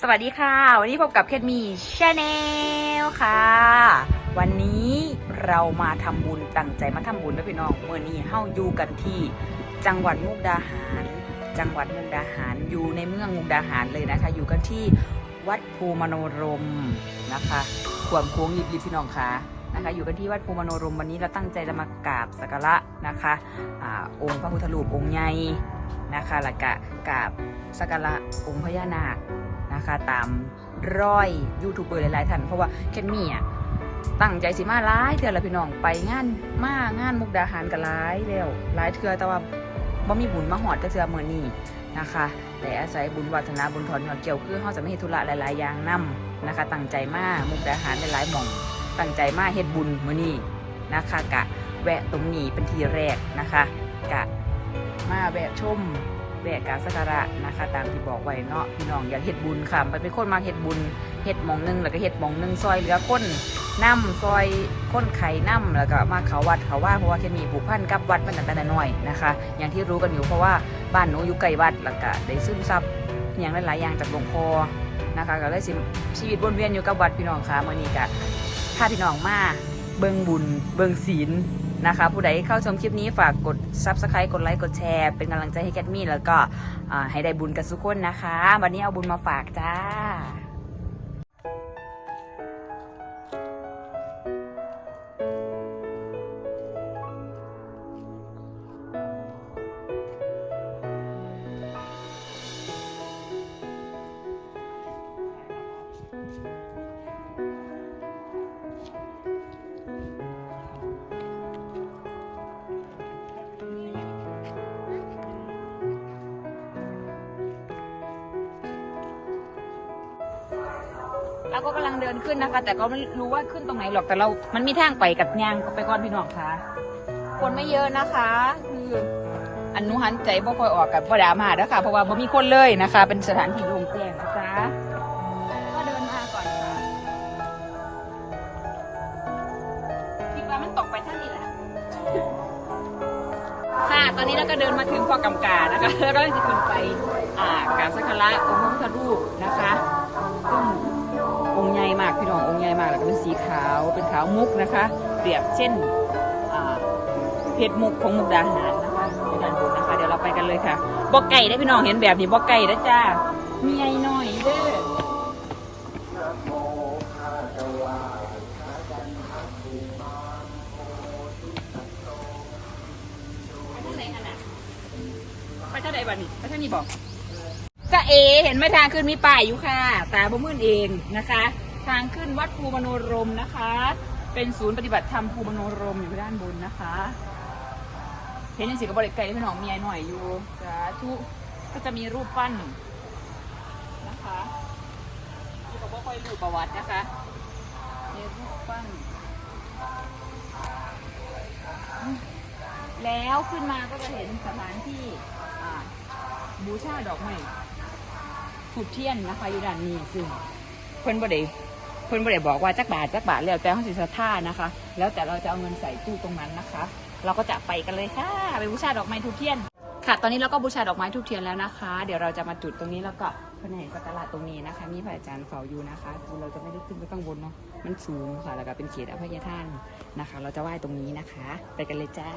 สวัสดีค่ะ วันนี้พบกับเคทมีชาแนลค่ะ วันนี้เรามาทำบุญตั้งใจมาทำบุญด้วยพี่น้องเมื่อนี้เฮาอยู่กันที่จังหวัดมุกดาหาร จังหวัดมุกดาหารอยู่ในเมืองมุกดาหารเลยนะคะ อยู่กันที่วัดภูมโนรมนะคะขวมโค้งยิบยิบพี่น้องค่ะนะคะอยู่กันที่วัดภูมโนรมวันนี้เราตั้งใจจะมากราบสักการะนะคะอองค์พระพุทธรูปองค์ใหญ่นะคะแล้วก็กราบสักการะองค์พญานาค นะคะ ตามร้อยยูทูบเบอร์หลายๆท่านเพราะว่าเคนมี่อะตั้งใจสิมาหลายเทื่อละพี่น้องไปงานมางานมุกดาหารกันหลายแล้วหลายเทื่อแต่ว่าบ่มีบุญมาหอดแต่เทื่อมื้อนี้นะคะแต่อาศัยบุญวัฒนาบุญถอนยอดเกี่ยวคือเฮาจะไม่เฮ็ดธุระหลาย ๆ อย่างนํนะคะ ตั้งใจมามุกดาหารหลายๆหม่อง ตั้งใจมาเฮ็ดบุญมื้อนี้นะคะ กะแวะตรงนี้เป็นทีแรกนะคะ กะมาแวะชม แวะกาบสักการะนะคะ ตามที่บอกไว้เนาะพี่น้องอยากเฮ็ดบุญค่ะไปเป็นคนมาเฮ็ดบุญเฮ็ดหมองหนึงแล้วก็เฮ็ดหมองหนึงซอยเหลือคนน้ำซอยค้นไข่น้ำแล้วก็มาเขาวัดเขาว่าเพราะว่าแค่มีผูกพันกับวัดมันตั้งแต่น้อยนะคะ อย่างที่รู้กันอยู่เพราะว่าบ้านหนูอยู่ใกล้วัดแล้วก็ได้ซึมซับอย่างหลายๆอย่างจากหลวงพ่อนะคะก็เลยชีวิตวนเวียนอยู่กับวัดพี่น้องค่ะมื้อนี้ก็พาพี่น้องมาเบิ่งบุญเบิ่งศีล นะคะ ผู้ใดเข้าชมคลิปนี้ฝากกด Subscribe กดไลค์กดแชร์ เป็นกำลังใจให้แกดมี่แล้วก็ให้ได้บุญกับทุกคนนะคะ วันนี้เอาบุญมาฝากจ้า เราก็กำลังเดินขึ้นนะคะ แต่ก็ไม่รู้ว่าขึ้นตรงไหนหรอกแต่เรา มันมีทางไปกับยางไปก่อนพี่น้องค่ะ คนไม่เยอะนะคะ คืออันนุหันใจบ่ค่อยออกกับพ่อดามาเด้อค่ะ เพราะว่าบ่มีคนเลยนะคะ เป็นสถานที่โล่งแจ้งนะจ๊ะก็เดินมาก่อนค่ะคิดว่ามันตกไปเท่านี้แหละค่ะตอนนี้เราก็เดินมาถึงพ่อกำกานะคะแล้วก็จะขึ้นไปอ่ากราบสักการะองค์พระพุทธรูปนะคะซึ่ง องค์ใหญ่มากพี่น้ององค์ใหญ่มากแล้วก็เป็นสีขาวเป็นขาวมุกนะคะ เปรียบเช่นเพชรมุกของมุกดาหารนะคะในด้านบนนะคะ เดี๋ยวเราไปกันเลยค่ะบอกไก่ได้พี่น้องเห็นแบบนี้บอกไก่นะจ้ามีไอ้หน่อยเด้อไปท่าไหนคะน่ะไปทางไหนบ้านี่ไปท่านี้บอก จะเอเห็นไหมทางขึ้นมีป้ายอยู่ค่ะ ตาบ่มื่นเองนะคะ ทางขึ้นวัดภูมโนรมนะคะ เป็นศูนย์ปฏิบัติธรรมภูมโนรมอยู่ด้านบนนะคะ เห็นยังสิกับบริไกลพี่น้องเมียหน่อยอยู่สาธุก็จะมีรูปปั้นนะคะที่เขาบอกค่อยรูปประวัตินะคะมีรูปปั้น แล้วขึ้นมาก็จะเห็นสถานที่บูชาดอกไม้ ถูกเทียนนะคะอยู่ด้านนี้ซึ่งเพิ่นบ่ได้เพิ่นบ่ได้บอกว่าจักบาทจักบาทแล้วแต่เขาสิศรัทธานะคะ แล้วแต่เราจะเอาเงินใส่ตู้ตรงนั้นนะคะ เราก็จะไปกันเลยค่ะไปบูชาดอกไม้ทูบเทียนค่ะ ตอนนี้เราก็บูชาดอกไม้ทูบเทียนแล้วนะคะ เดี๋ยวเราจะมาจุดตรงนี้แล้วก็แผนกสักการะตรงนี้นะคะ มีพระอาจารย์เฝ้าอยู่นะคะคือเราจะไม่ได้ขึ้นไปข้างบนเนาะมันสูงค่ะแล้วก็เป็นเขตอภัยทานนะคะ เราจะไหว้ตรงนี้นะคะ ไปกันเลยจ้า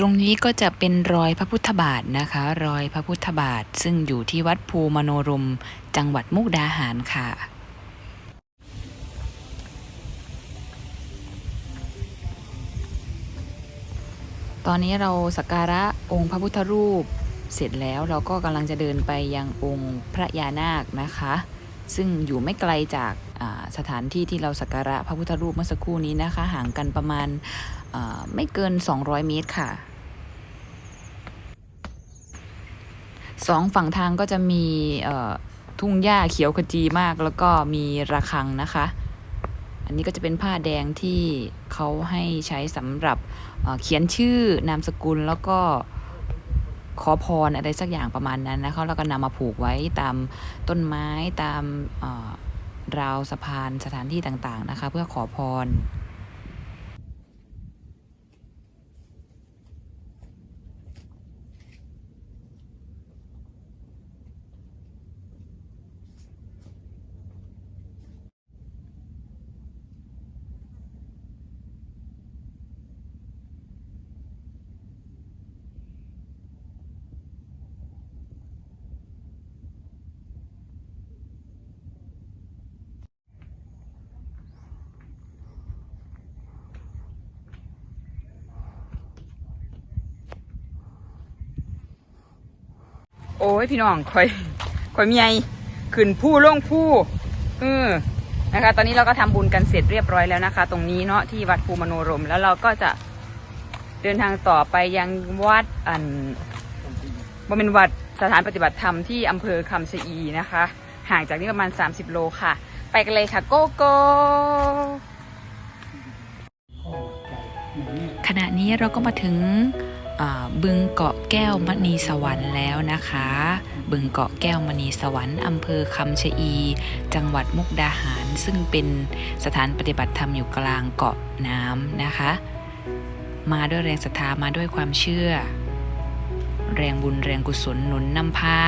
ตรงนี้ก็จะเป็นรอยพระพุทธบาทนะคะ รอยพระพุทธบาท ซึ่งอยู่ที่วัดภูมโนรม จังหวัดมุกดาหารค่ะตอนนี้เราสักการะองค์พระพุทธรูปเสร็จแล้วเราก็กำลังจะเดินไปยังองค์พระยานาคนะคะ ซึ่งอยู่ไม่ไกลจากสถานที่ที่เราสักการะพระพุทธรูปเมื่อสักครู่นี้นะคะ ห่างกันประมาณไม่เกิน 200 เมตรค่ะ สองฝั่งทางก็จะมีทุ่งหญ้าเขียวขจีมากแล้วก็มีระฆังนะคะ อันนี้ก็จะเป็นผ้าแดงที่เขาให้ใช้สำหรับเเขียนชื่อนามสกุลแล้วก็ขอพรอะไรสักอย่างประมาณนั้นนะคะแล้วก็นำมาผูกไว้ตามต้นไม้ตามราวสะพานสถานที่ต่างๆนะคะ เพื่อขอพร โอ้ยพี่น้องคอยคอยมีไงขึ้นผู้ล่งผู้เออนะคะ ตอนนี้เราก็ทำบุญกันเสร็จเรียบร้อยแล้วนะคะ ตรงนี้เนาะที่วัดภูมโนรม แล้วเราก็จะเดินทางต่อไปยังวัดอันบเป็นวัดสถานปฏิบัติธรรมที่อำเภอคำชะอีนะคะ ห่างจากนี้ประมาณ 30 โลค่ะ ไปกันเลยค่ะ โกโก้ขณะนี้เราก็มาถึง บึงเกาะแก้วมณีสวรรค์แล้วนะคะ บึงเกาะแก้วมณีสวรรค์อำเภอคำชะอี จังหวัดมุกดาหาร ซึ่งเป็นสถานปฏิบัติธรรมอยู่กลางเกาะน้ำนะคะ มาด้วยแรงศรัทธามาด้วยความเชื่อ แรงบุญแรงกุศลหนุนนำพา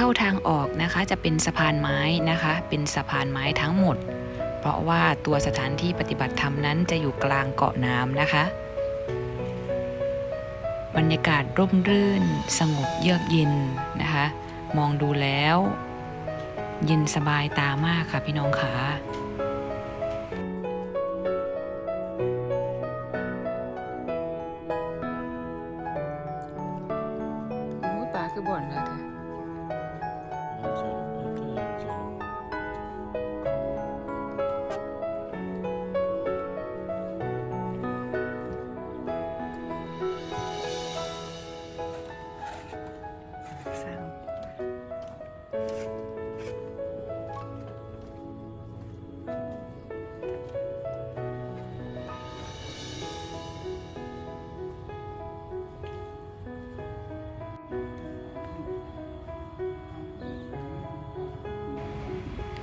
เข้าทางออกนะคะ จะเป็นสะพานไม้นะคะ เป็นสะพานไม้ทั้งหมด เพราะว่าตัวสถานที่ปฏิบัติธรรมนั้นจะอยู่กลางเกาะน้ำนะคะ บรรยากาศร่มรื่น สงบเยือกเย็นนะคะ มองดูแล้ว เย็นสบายตามากค่ะพี่น้องขา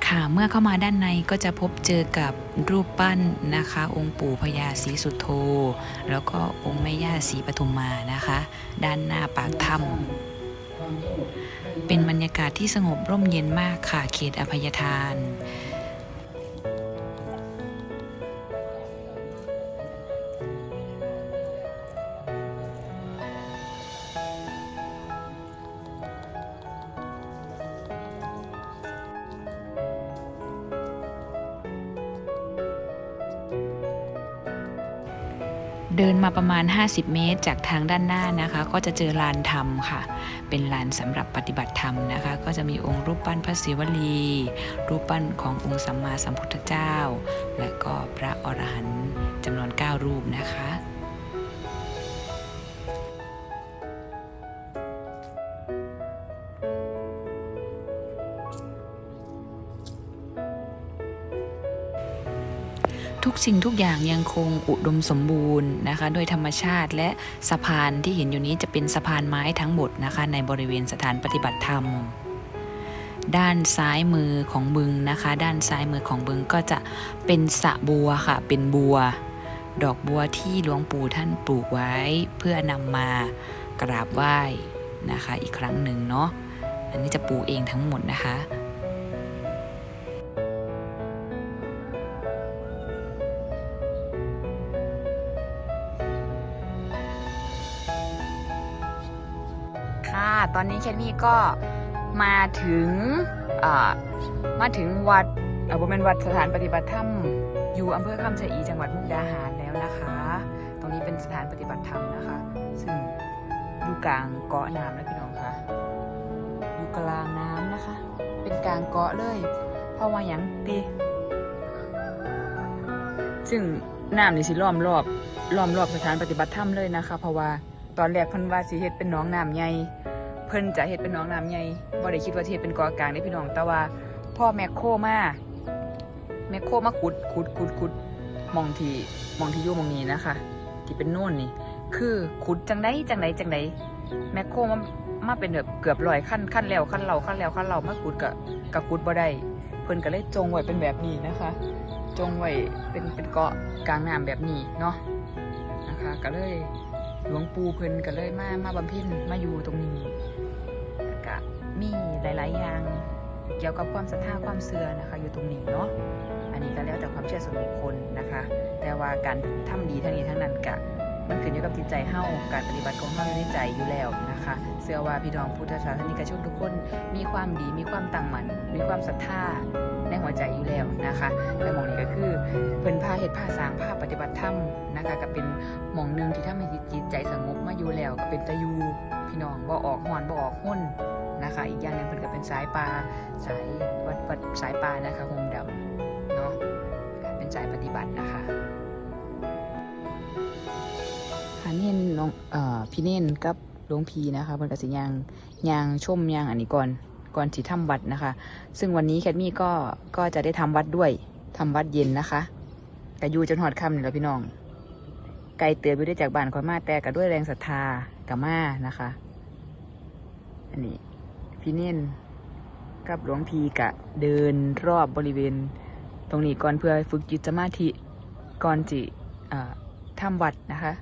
ค่ะเมื่อเข้ามาด้านในก็จะพบเจอกับรูปปั้นนะคะ องค์ปู่พญาศรีสุโธแล้วก็องค์แม่ย่าศรีปทุมมานะคะ ด้านหน้าปากถ้ำเป็นบรรยากาศที่สงบร่มเย็นมากค่ะเขตอภัยทาน เดินมาประมาณ 50 เมตร จากทางด้านหน้านะคะ ก็จะเจอลานธรรมค่ะ เป็นลานสำหรับปฏิบัติธรรมนะคะ ก็จะมีองค์รูปปั้นพระศิวลี รูปปั้นขององค์สัมมาสัมพุทธเจ้า และก็พระอรหันต์จำนวน 9 รูปนะคะ สิ่งทุกอย่างยังคงอุดมสมบูรณ์นะคะโดยธรรมชาติและสะพานที่เห็นอยู่นี้จะเป็นสะพานไม้ทั้งหมดนะคะ ในบริเวณสถานปฏิบัติธรรม ด้านซ้ายมือของบึงนะคะ ด้านซ้ายมือของบึงก็จะเป็นสระบัวค่ะ เป็นบัว ดอกบัวที่หลวงปู่ท่านปลูกไว้ เพื่อนำมากราบไหว้นะคะ อีกครั้งหนึ่งเนาะอันนี้จะปลูกเองทั้งหมดนะคะ ตอนนี้แคทมี่ก็มาถึงมาถึงวัดเออเป็นวัดสถานปฏิบัติธรรมอยู่อำเภอคำชะอีจังหวัดมุกดาหารแล้วนะคะ ตรงนี้เป็นสถานปฏิบัติธรรมนะคะ ซึ่งอยู่กลางเกาะน้ำนะพี่น้องคะอยู่กลางน้ำนะคะ เป็นกลางเกาะเลย เพราะว่าอย่างตีซึ่งน้ำนี่สิล้อมรอบล้อมรอบสถานปฏิบัติธรรมเลยนะคะ เพราะว่าตอนแรกพิ่นว่าสิเฮ็ดเป็นหน้องน้ำใหญ่ เพิ่นจะเฮ็ดเป็นน้องน้ำใหญ่บ่ได้คิดว่าเฮ็ดเป็นเกอกลางได้พี่น้อง แต่ว่าพ่อแมคโครมาแมคโครมาขุดขุดขุดขุดมองที่มองที่ยู่มองนี้นะคะที่เป็นโน่นนี่ คือขุดจังไดจังไดจังไดแมคโครมามาเป็นแบบเกือบร้อยขั้นขั้นแล้วขั้นเราขั้นแล้วขั้นเรามาขุดกะกะขุดบ่ได้เพิ่นก็เลยจงไว้เป็นแบบนี้นะคะ จงไว้เป็นเป็นเกาะกลางน้ำแบบนี้เนาะนะคะ ก็เลยหลวงปู่เพิ่นก็เลยมามาบำเพ็ญมาอยู่ตรงนี้ มีหลาย ๆ อย่างเกี่ยวกับความศรัทธาความเชื่อนะคะ อยู่ตรงนี้เนาะอันนี้ก็แล้วแต่ความเชื่อส่วนบุคคลนะคะ แต่ว่าการทำดีทั้งนี้ทั้งนั้นกะมันขึ้นอยู่กับจิตใจเฮาการปฏิบัติของเฮาอยู่ในใจอยู่แล้วนะคะเชื่อว่าพี่น้องพุทธศาสนิกชนทุกคนมีความดีมีความตั้งมั่นมีความศรัทธาในหัวใจอยู่แล้วนะคะและหมองนี้ก็คือเพิ่นพาเฮ็ดพาสางพาปฏิบัติธรรมนะคะ ก็เป็นหมองหนึ่งที่ทำให้จิตใจสงบมาอยู่แล้วก็เป็นตะยูพี่น้องบ่ออกหอนบ่ออกห้น นะคะ อีกอย่างหนึ่งเพิ่นก็เป็นสายป่าสายวัดวัดสายป่านะคะโฮมดำเนาะเป็นสายปฏิบัตินะคะค่ะเน้นน้องเอ่อพี่เน้นกับหลวงพีนะคะเพิ่นก็สิยางยางชมยางอันนี้ก่อนก่อนสิทำวัดนะคะ ซึ่งวันนี้แคทมี่ก็ก็จะได้ทำวัดด้วยทำวัดเย็นนะคะก็อยู่จนหอดคำนี่แหละพี่น้อง ไกลเตือนไปได้จากบ้านคอยมาแต่ก็ด้วยแรงศรัทธากับมานะคะ อันนี้ พี่เน่นกับหลวงพีกะเดินรอบบริเวณ ตรงนี้ก่อนเพื่อฝึกจิตสมาธิก่อนจิทำวัดนะคะ